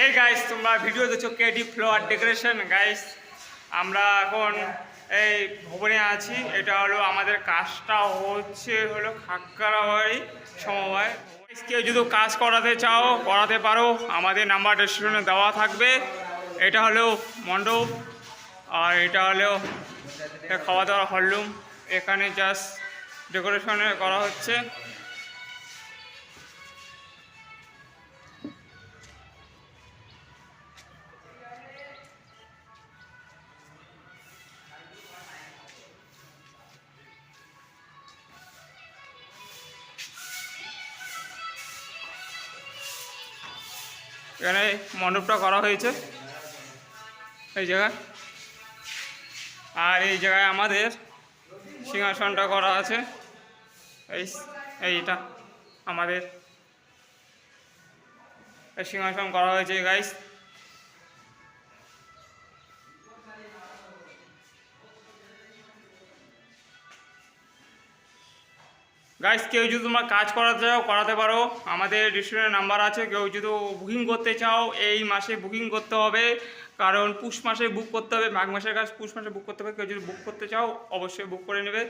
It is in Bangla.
এই গাইস তোমরা ভিডিও দেখছ কেডি ফ্লোয়ার ডেকোরেশন গাইস আমরা এখন এই ভবনে আছি। এটা হলো আমাদের কাজটা হচ্ছে হলো খাক্কারাবাড়ি সমবায়। কেউ যদি কাজ করাতে চাও, করাতে পারো। আমাদের নাম্বার ডেসক্রিপশনে দেওয়া থাকবে। এটা হলো মণ্ডপ, আর এটা হলো খাওয়া দাওয়ার হলরুম এখানে জাস্ট ডেকোরেশনে করা হচ্ছে। এখানে মণ্ডপটা করা হয়েছে। এই জায়গায়। আর এই জায়গায় আমাদের সিংহাসনটা করা আছে। এই এইটা আমাদের। সিংহাসন করা হয়েছে গাইস গাইস কেউ যদি তোমার কাজ করাতে চাও, করাতে পারো। আমাদের রেস্টুরেন্টের নাম্বার আছে। কেউ যদি বুকিং করতে চাও, এই মাসে বুকিং করতে হবে। কারণ পুষ মাসে বুক করতে হবে। মাঘ মাসের কাজ পুষ মাসে বুক করতে হবে। কেউ যদি বুক করতে চাও, অবশ্যই বুক করে নেবে।